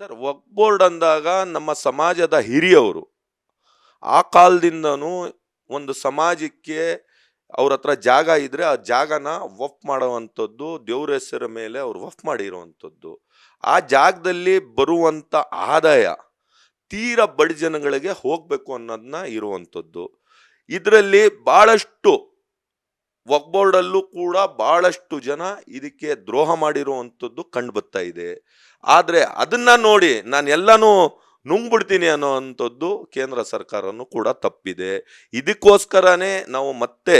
Sir ವಕ್ board ಅಂದಾಗ ನಮ್ಮ ಸಮಾಜದ ಹಿರಿಯವರು. ಆ ಕಾಲದಿಂದನೂ ಒಂದು ಸಮಾಜಕ್ಕೆ ಅವ್ರ ಹತ್ರ ಜಾಗ ಇದ್ದರೆ ಆ ಜಾಗನ ವಫ್ ಮಾಡುವಂಥದ್ದು, ದೇವ್ರ ಹೆಸರ ಮೇಲೆ ಅವ್ರು ವಫ್ ಮಾಡಿರುವಂಥದ್ದು. ಆ ಜಾಗದಲ್ಲಿ ಬರುವಂಥ ಆದಾಯ ತೀರ ಬಡ ಜನಗಳಿಗೆ ಹೋಗಬೇಕು ಅನ್ನೋದನ್ನ ಇರುವಂಥದ್ದು. ಇದರಲ್ಲಿ ಬಹಳಷ್ಟು ವಕ್ ಬೋರ್ಡಲ್ಲೂ ಕೂಡ ಬಹಳಷ್ಟು ಜನ ಇದಕ್ಕೆ ದ್ರೋಹ ಮಾಡಿರುವಂಥದ್ದು ಕಂಡು ಬರ್ತಾ ಇದೆ. ಆದರೆ ಅದನ್ನ ನೋಡಿ ನಾನು ಎಲ್ಲನೂ ನುಂಗ್ಬಿಡ್ತೀನಿ ಅನ್ನೋ ಅಂಥದ್ದು ಕೇಂದ್ರ ಸರ್ಕಾರನೂ ಕೂಡ ತಪ್ಪಿದೆ. ಇದಕ್ಕೋಸ್ಕರನೇ ನಾವು ಮತ್ತೆ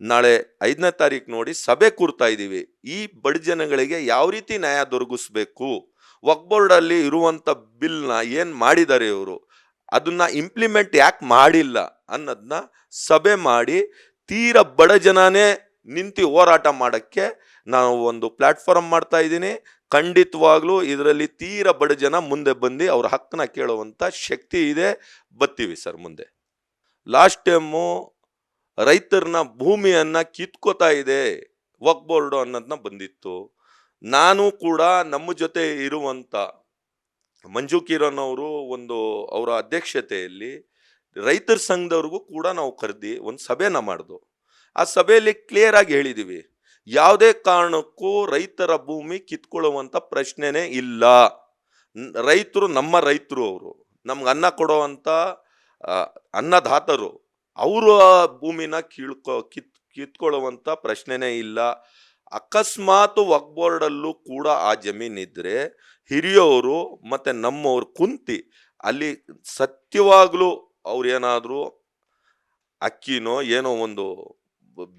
ನಾಳೆ ಐದನೇ ತಾರೀಕು ನೋಡಿ ಸಭೆ ಕೂರ್ತಾ ಇದ್ದೀವಿ. ಈ ಬಡ ಜನಗಳಿಗೆ ಯಾವ ರೀತಿ ನ್ಯಾಯ ದೊರಕಿಸ್ಬೇಕು? ವಕ್ಬೋರ್ಡಲ್ಲಿ ಇರುವಂಥ ಬಿಲ್ನ ಏನು ಮಾಡಿದ್ದಾರೆ ಇವರು? ಅದನ್ನು ಇಂಪ್ಲಿಮೆಂಟ್ ಯಾಕೆ ಮಾಡಿಲ್ಲ ಅನ್ನೋದನ್ನ ಸಭೆ ಮಾಡಿ ತೀರ ಬಡ ಜನನೇ ನಿಂತು ಹೋರಾಟ ಮಾಡೋಕ್ಕೆ ನಾನು ಒಂದು ಪ್ಲಾಟ್ಫಾರ್ಮ್ ಮಾಡ್ತಾ ಇದ್ದೀನಿ. ಖಂಡಿತವಾಗ್ಲೂ ಇದರಲ್ಲಿ ತೀರ ಬಡ ಜನ ಮುಂದೆ ಬಂದು ಅವ್ರ ಹಕ್ಕನ್ನ ಕೇಳುವಂಥ ಶಕ್ತಿ ಇದೆ. ಬತ್ತೀವಿ ಸರ್ ಮುಂದೆ. ಲಾಸ್ಟ್ ಟೈಮು ರೈತರನ್ನ ಭೂಮಿಯನ್ನು ಕಿತ್ಕೋತಾ ಇದೆ. ವಕ್ ಬೋರ್ಡು ಅನ್ನೋದನ್ನ ಬಂದಿತ್ತು. ನಾನು ಕೂಡ ನಮ್ಮ ಜೊತೆ ಇರುವಂಥ ಮಂಜು ಕಿರಣ್ ಅವರು ಒಂದು ಅವರ ಅಧ್ಯಕ್ಷತೆಯಲ್ಲಿ ರೈತರ ಸಂಘದವ್ರಿಗೂ ಕೂಡ ನಾವು ಕರೆದಿ ಒಂದು ಸಭೆನ ಮಾಡಿದ್ವು ಆ ಸಭೆಯಲ್ಲಿ ಕ್ಲಿಯರ್ ಆಗಿ ಹೇಳಿದ್ದೀವಿ ಯಾವುದೇ ಕಾರಣಕ್ಕೂ ರೈತರ ಭೂಮಿ ಕಿತ್ಕೊಳ್ಳುವಂಥ ಪ್ರಶ್ನೆನೇ ಇಲ್ಲ. ರೈತರು ನಮ್ಮ ರೈತರು ಅವರು. ನಮ್ಗೆ ಅನ್ನ ಕೊಡುವಂಥ ಅನ್ನದಾತರು. ಅವರ ಭೂಮಿನ ಕೀಳ್ಕೊ, ಕಿತ್ ಕಿತ್ಕೊಳ್ಳುವಂಥ ಪ್ರಶ್ನೆನೇ ಇಲ್ಲ. ಅಕಸ್ಮಾತ್ ವಕ್ಬೋರ್ಡಲ್ಲೂ ಕೂಡ ಆ ಜಮೀನಿದ್ರೆ ಹಿರಿಯವರು ಮತ್ತು ನಮ್ಮವ್ರು ಕುಂತಿ ಅಲ್ಲಿ ಸತ್ಯವಾಗ್ಲೂ ಅವ್ರು ಏನಾದರೂ ಅಕ್ಕಿನೋ ಏನೋ ಒಂದು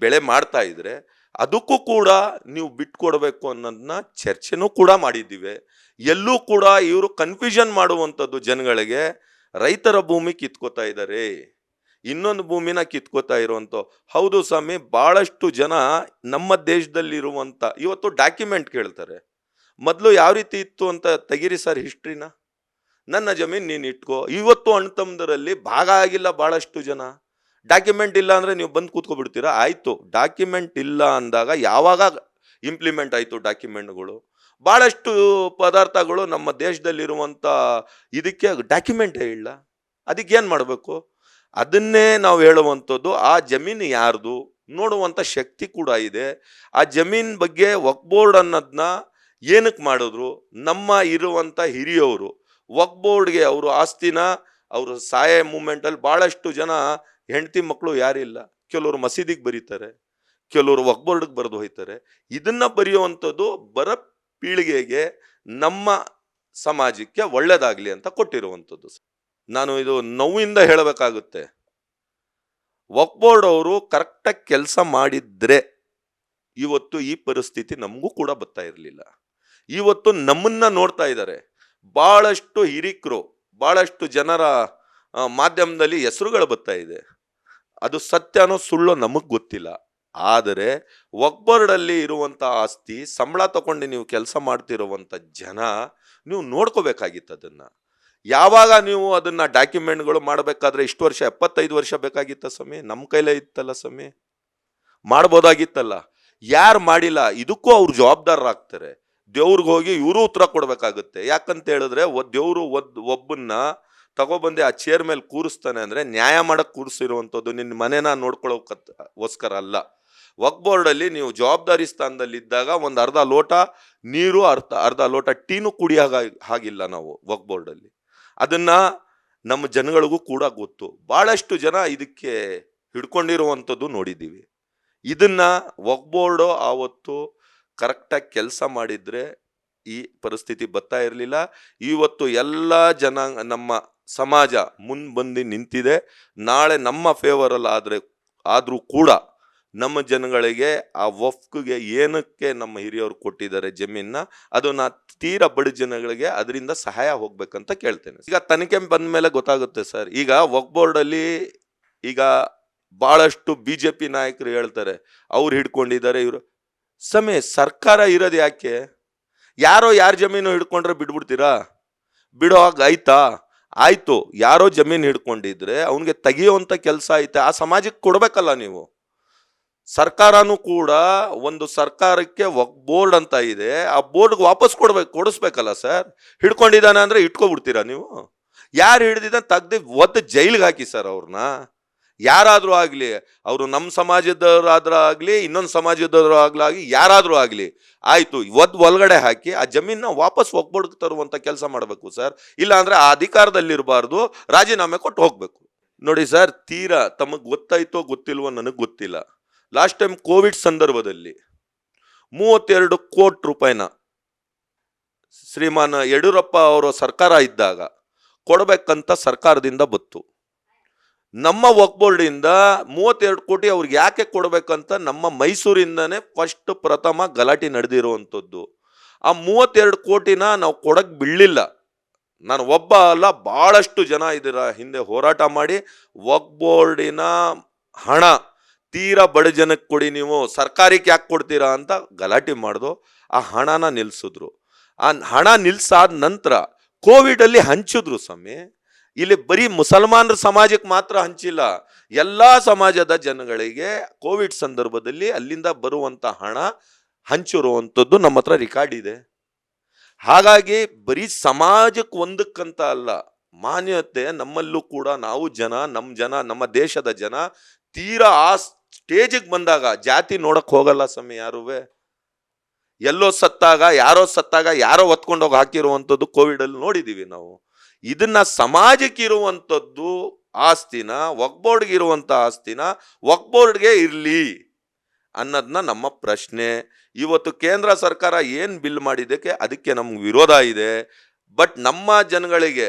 ಬೆಳೆ ಮಾಡ್ತಾ ಇದ್ರೆ ಅದಕ್ಕೂ ಕೂಡ ನೀವು ಬಿಟ್ಕೊಡ್ಬೇಕು ಅನ್ನೋದನ್ನ ಚರ್ಚೆನೂ ಕೂಡ ಮಾಡಿದ್ದೀವಿ. ಎಲ್ಲೂ ಕೂಡ ಇವರು ಕನ್ಫ್ಯೂಷನ್ ಮಾಡುವಂಥದ್ದು ಜನಗಳಿಗೆ ರೈತರ ಭೂಮಿ ಕಿತ್ಕೋತಾ ಇದ್ದಾರೆ. ಇನ್ನೊಂದು ಭೂಮಿನ ಕಿತ್ಕೋತಾ ಇರುವಂಥ, ಹೌದು ಸ್ವಾಮಿ, ಭಾಳಷ್ಟು ಜನ ನಮ್ಮ ದೇಶದಲ್ಲಿರುವಂಥ, ಇವತ್ತು ಡಾಕ್ಯುಮೆಂಟ್ ಕೇಳ್ತಾರೆ. ಮೊದಲು ಯಾವ ರೀತಿ ಇತ್ತು ಅಂತ ತೆಗಿರಿ ಸರ್ ಹಿಸ್ಟ್ರಿನ ನನ್ನ ಜಮೀನು ನೀನು ಇಟ್ಕೋ. ಇವತ್ತು ಅಣ್ತಮ್ಮದರಲ್ಲಿ ಭಾಗ ಆಗಿಲ್ಲ ಭಾಳಷ್ಟು ಜನ. ಡಾಕ್ಯುಮೆಂಟ್ ಇಲ್ಲ ಅಂದರೆ ನೀವು ಬಂದು ಕೂತ್ಕೊಬಿಡ್ತೀರಾ? ಆಯಿತು. ಡಾಕ್ಯುಮೆಂಟ್ ಇಲ್ಲ ಅಂದಾಗ ಯಾವಾಗ ಇಂಪ್ಲಿಮೆಂಟ್ ಆಯಿತು ಡಾಕ್ಯುಮೆಂಟ್ಗಳು ಭಾಳಷ್ಟು ಪದಾರ್ಥಗಳು ನಮ್ಮ ದೇಶದಲ್ಲಿರುವಂಥ ಇದಕ್ಕೆ ಡಾಕ್ಯುಮೆಂಟೇ ಇಲ್ಲ. ಅದಕ್ಕೆ ಏನು ಮಾಡಬೇಕು? ಅದನ್ನೇ ನಾವು ಹೇಳುವಂಥದ್ದು, ಆ ಜಮೀನು ಯಾರ್ದು? ನೋಡುವಂಥ ಶಕ್ತಿ ಕೂಡ ಇದೆ. ಆ ಜಮೀನ್ ಬಗ್ಗೆ ವಕ್ ಬೋರ್ಡ್ ಅನ್ನೋದನ್ನ ಏನಕ್ಕೆ ಮಾಡಿದ್ರು? ನಮ್ಮ ಇರುವಂಥ ಹಿರಿಯವರು. ವಕ್ ಬೋರ್ಡ್ಗೆ ಅವರು ಆಸ್ತಿನ, ಅವರು ಸಾಯ ಮೂಮೆಂಟಲ್ಲಿ ಭಾಳಷ್ಟು ಜನ ಹೆಂಡತಿ ಮಕ್ಕಳು ಯಾರಿಲ್ಲ. ಕೆಲವರು ಮಸೀದಿಗೆ ಬರೀತಾರೆ, ಕೆಲವರು ವಕ್ ಬರೆದು ಹೋಯ್ತಾರೆ. ಇದನ್ನ ಬರೆಯುವಂಥದ್ದು ಬರ ಪೀಳಿಗೆಗೆ ನಮ್ಮ ಸಮಾಜಕ್ಕೆ ಒಳ್ಳೆಯದಾಗಲಿ ಅಂತ ಕೊಟ್ಟಿರುವಂಥದ್ದು. ನಾನು ಇದು ನೋವಿಂದ ಹೇಳಬೇಕಾಗುತ್ತೆ. ವಕ್ ಬೋರ್ಡ್ ಅವರು ಕರೆಕ್ಟಾಗಿ ಕೆಲಸ ಮಾಡಿದ್ರೆ ಇವತ್ತು ಈ ಪರಿಸ್ಥಿತಿ ನಮಗೂ ಕೂಡ ಬರ್ತಾ ಇರಲಿಲ್ಲ. ಇವತ್ತು ನಮ್ಮನ್ನ ನೋಡ್ತಾ ಇದ್ದಾರೆ. ಬಹಳಷ್ಟು ಹಿರಿಕರು, ಬಹಳಷ್ಟು ಜನರ ಮಾಧ್ಯಮದಲ್ಲಿ ಹೆಸರುಗಳು ಬರ್ತಾ ಇದೆ. ಅದು ಸತ್ಯನೋ ಸುಳ್ಳೋ ನಮಗೆ ಗೊತ್ತಿಲ್ಲ. ಆದರೆ ಒಗ್ಬರ್ಡಲ್ಲಿ ಇರುವಂಥ ಆಸ್ತಿ, ಸಂಬಳ ತಗೊಂಡು ನೀವು ಕೆಲಸ ಮಾಡ್ತಿರುವಂಥ ಜನ ನೀವು ನೋಡ್ಕೋಬೇಕಾಗಿತ್ತು ಅದನ್ನು. ಯಾವಾಗ ನೀವು ಅದನ್ನು ಡಾಕ್ಯುಮೆಂಟ್ಗಳು ಮಾಡಬೇಕಾದ್ರೆ ಇಷ್ಟು ವರ್ಷ, ಎಪ್ಪತ್ತೈದು ವರ್ಷ ಬೇಕಾಗಿತ್ತ ಸ್ವಾಮಿ? ನಮ್ಮ ಕೈಲೇ ಇತ್ತಲ್ಲ ಸ್ವಾಮಿ? ಮಾಡ್ಬೋದಾಗಿತ್ತಲ್ಲ. ಯಾರು ಮಾಡಿಲ್ಲ? ಇದಕ್ಕೂ ಅವ್ರು ಜವಾಬ್ದಾರರಾಗ್ತಾರೆ. ದೇವ್ರಿಗೆ ಹೋಗಿ ಇವರು ಉತ್ತರ ಕೊಡಬೇಕಾಗುತ್ತೆ. ಯಾಕಂತ ಹೇಳಿದ್ರೆ ದೇವ್ರು ಒದ್, ಒಬ್ಬನ್ನ ತಗೊಬಂದು ಆ ಚೇರ್ ಮೇಲೆ ಕೂರಿಸ್ತಾನೆ ಅಂದ್ರೆ ನ್ಯಾಯ ಮಾಡಕ್ ಕೂರಿಸಿರುವಂಥದ್ದು ನಿನ್ನ ಮನೆನ ನೋಡ್ಕೊಳ್ಳೋಕೋಸ್ಕರ ಅಲ್ಲ. ವಕ್ ಬೋರ್ಡಲ್ಲಿ ನೀವು ಜವಾಬ್ದಾರಿ ಸ್ಥಾನದಲ್ಲಿ ಇದ್ದಾಗ ಒಂದು ಅರ್ಧ ಲೋಟ ನೀರು ಅರ್ಧ ಅರ್ಧ ಲೋಟ ಟೀನು ಕುಡಿಯಾಗ ಹಾಗಿಲ್ಲ ನಾವು ವಕ್ ಬೋರ್ಡಲ್ಲಿ ಅದನ್ನ ನಮ್ಮ ಜನಗಳಿಗೂ ಕೂಡ ಗೊತ್ತು. ಬಹಳಷ್ಟು ಜನ ಇದಕ್ಕೆ ಹಿಡ್ಕೊಂಡಿರುವಂಥದ್ದು ನೋಡಿದ್ದೀವಿ. ಇದನ್ನ ವಕ್ ಬೋರ್ಡು ಆವತ್ತು ಕರೆಕ್ಟಾಗಿ ಕೆಲಸ ಮಾಡಿದ್ರೆ ಈ ಪರಿಸ್ಥಿತಿ ಬರ್ತಾ ಇರಲಿಲ್ಲ. ಇವತ್ತು ಎಲ್ಲ ಜನಾಂಗ ನಮ್ಮ ಸಮಾಜ ಮುಂದೆ ಬಂದು ನಿಂತಿದೆ. ನಾಳೆ ನಮ್ಮ ಫೇವರಲ್ಲಿ ಆದರೆ, ಆದರೂ ಕೂಡ ನಮ್ಮ ಜನಗಳಿಗೆ ಆ ವಫ್ಗೆ ಏನಕ್ಕೆ ನಮ್ಮ ಹಿರಿಯವರು ಕೊಟ್ಟಿದ್ದಾರೆ ಜಮೀನ ಅದನ್ನ ತೀರಾ ಬಡ ಜನಗಳಿಗೆ ಅದರಿಂದ ಸಹಾಯ ಹೋಗ್ಬೇಕಂತ ಕೇಳ್ತೇನೆ. ಈಗ ತನಿಖೆ ಬಂದ ಮೇಲೆ ಗೊತ್ತಾಗುತ್ತೆ ಸರ್. ಈಗ ವಕ್ ಬೋರ್ಡಲ್ಲಿ ಈಗ ಬಹಳಷ್ಟು ಬಿ ಜೆ ಪಿ ನಾಯಕರು ಹೇಳ್ತಾರೆ, ಅವ್ರು ಹಿಡ್ಕೊಂಡಿದ್ದಾರೆ, ಇವರು ಸಮಯ ಸರ್ಕಾರ ಇರೋದು ಯಾಕೆ? ಯಾರೋ ಯಾರ ಜಮೀನು ಹಿಡ್ಕೊಂಡ್ರೆ ಬಿಡ್ಬಿಡ್ತೀರಾ? ಬಿಡೋ ಹಾಗೆ ಆಯ್ತಾ? ಆಯಿತು, ಯಾರೋ ಜಮೀನು ಹಿಡ್ಕೊಂಡಿದ್ರೆ ಅವನಿಗೆ ತೆಗಿಯೋವಂಥ ಕೆಲಸ ಐತೆ, ಆ ಸಮಾಜಕ್ಕೆ ಕೊಡಬೇಕಲ್ಲ ನೀವು. ಸರ್ಕಾರನೂ ಕೂಡ ಒಂದು ಸರ್ಕಾರಕ್ಕೆ ಬೋರ್ಡ್ ಅಂತ ಇದೆ, ಆ ಬೋರ್ಡ್ಗೆ ವಾಪಸ್ ಕೊಡ್ಬೇಕು, ಕೊಡಿಸ್ಬೇಕಲ್ಲ ಸರ್? ಹಿಡ್ಕೊಂಡಿದ್ದಾನೆ ಅಂದರೆ ಇಟ್ಕೊಬಿಡ್ತೀರಾ ನೀವು? ಯಾರು ಹಿಡ್ದಿದ್ದ ತೆಗ್ದು ಒದ್ದು ಜೈಲಿಗೆ ಹಾಕಿ ಸರ್ ಅವ್ರನ್ನ? ಯಾರಾದ್ರೂ ಆಗಲಿ, ಅವರು ನಮ್ಮ ಸಮಾಜದವರಾದ್ರೂ ಆಗಲಿ ಇನ್ನೊಂದು ಸಮಾಜದವರು ಆಗಲಾಗಿ ಯಾರಾದರೂ ಆಗಲಿ, ಆಯಿತು ಇವತ್ತು ಒಳಗಡೆ ಹಾಕಿ, ಆ ಜಮೀನನ್ನ ವಾಪಸ್ ಒಗ್ಬೋಡ್ಗೆ ತರುವಂಥ ಕೆಲಸ ಮಾಡಬೇಕು ಸರ್. ಇಲ್ಲಾಂದರೆ ಆ ಅಧಿಕಾರದಲ್ಲಿರಬಾರ್ದು, ರಾಜೀನಾಮೆ ಕೊಟ್ಟು ಹೋಗಬೇಕು. ನೋಡಿ ಸರ್, ತೀರಾ ತಮಗೆ ಗೊತ್ತಾಯ್ತೋ ಗೊತ್ತಿಲ್ವೋ ನನಗೆ ಗೊತ್ತಿಲ್ಲ. ಲಾಸ್ಟ್ ಟೈಮ್ ಕೋವಿಡ್ ಸಂದರ್ಭದಲ್ಲಿ ಮೂವತ್ತೆರಡು ಕೋಟಿ ರೂಪಾಯಿನ ಶ್ರೀಮಾನ್ ಯಡಿಯೂರಪ್ಪ ಅವರ ಸರ್ಕಾರ ಇದ್ದಾಗ ಕೊಡಬೇಕಂತ ಸರ್ಕಾರದಿಂದ ಬತ್ತು ನಮ್ಮ ವಕ್ ಬೋರ್ಡಿಂದ ಮೂವತ್ತೆರಡು ಕೋಟಿ ಅವ್ರಿಗೆ ಯಾಕೆ ಕೊಡಬೇಕಂತ ನಮ್ಮ ಮೈಸೂರಿಂದನೇ ಫಸ್ಟ್ ಪ್ರಥಮ ಗಲಾಟೆ ನಡೆದಿರುವಂಥದ್ದು. ಆ ಮೂವತ್ತೆರಡು ಕೋಟಿನ ನಾವು ಕೊಡಕ್ಕೆ ಬಿಡಲಿಲ್ಲ. ನಾನು ಒಬ್ಬ ಅಲ್ಲ ಭಾಳಷ್ಟು ಜನ ಇದರ ಹಿಂದೆ ಹೋರಾಟ ಮಾಡಿ ವಕ್ ಬೋರ್ಡಿನ ಹಣ ತೀರಾ ಬಡ ಜನಕ್ಕೆ ಕೊಡಿ ನೀವು, ಸರ್ಕಾರಕ್ಕೆ ಯಾಕೆ ಕೊಡ್ತೀರಾ ಅಂತ ಗಲಾಟೆ ಮಾಡಿದ್ರು ಆ ಹಣನ ನಿಲ್ಲಿಸಿದ್ರು ಆ ಹಣ ನಿಲ್ಲಿಸಾದ ನಂತರ ಕೋವಿಡಲ್ಲಿ ಹಂಚಿದ್ರು ಸ್ವಾಮಿ. ಇಲ್ಲಿ ಬರೀ ಮುಸಲ್ಮಾನರ ಸಮಾಜಕ್ಕೆ ಮಾತ್ರ ಹಂಚಿಲ್ಲ, ಎಲ್ಲ ಸಮಾಜದ ಜನಗಳಿಗೆ ಕೋವಿಡ್ ಸಂದರ್ಭದಲ್ಲಿ ಅಲ್ಲಿಂದ ಬರುವಂಥ ಹಣ ಹಂಚಿರುವಂಥದ್ದು ನಮ್ಮ ಹತ್ರ ರೆಕಾರ್ಡ್ ಇದೆ. ಹಾಗಾಗಿ ಬರೀ ಸಮಾಜಕ್ಕೆ ಒಂದಕ್ಕಂತ ಅಲ್ಲ, ಮಾನ್ಯತೆ ನಮ್ಮಲ್ಲೂ ಕೂಡ ನಾವು ಜನ ನಮ್ಮ ಜನ, ನಮ್ಮ ದೇಶದ ಜನ ತೀರಾ ಆ ಸ್ಟೇಜಿಗೆ ಬಂದಾಗ, ಜಾತಿ ನೋಡಕ್ಕೆ ಹೋಗಲ್ಲ ಸಮಯ ಯಾರುವೆ. ಎಲ್ಲೋ ಸತ್ತಾಗ, ಯಾರೋ ಸತ್ತಾಗ, ಯಾರೋ ಹೊತ್ಕೊಂಡೋಗಿ ಹಾಕಿರುವಂಥದ್ದು ಕೋವಿಡಲ್ಲಿ ನೋಡಿದ್ದೀವಿ ನಾವು. ಇದನ್ನ ಸಮಾಜಕ್ಕೆ ಇರುವಂಥದ್ದು ಆಸ್ತಿನ, ವಕ್ಬೋರ್ಡ್ಗೆ ಇರುವಂಥ ಆಸ್ತಿನ ವಕ್ಬೋರ್ಡ್ಗೆ ಇರಲಿ ಅನ್ನೋದನ್ನ ನಮ್ಮ ಪ್ರಶ್ನೆ. ಇವತ್ತು ಕೇಂದ್ರ ಸರ್ಕಾರ ಏನು ಬಿಲ್ ಮಾಡಿದ್ದಕ್ಕೆ ಅದಕ್ಕೆ ನಮ್ಗೆ ವಿರೋಧ ಇದೆ. ಬಟ್ ನಮ್ಮ ಜನಗಳಿಗೆ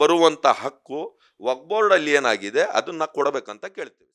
ಬರುವಂಥ ಹಕ್ಕು ವಕ್ಬೋರ್ಡ್ ಅಲ್ಲಿ ಏನಾಗಿದೆ ಅದನ್ನ ಕೊಡಬೇಕಂತ ಕೇಳ್ತೀವಿ.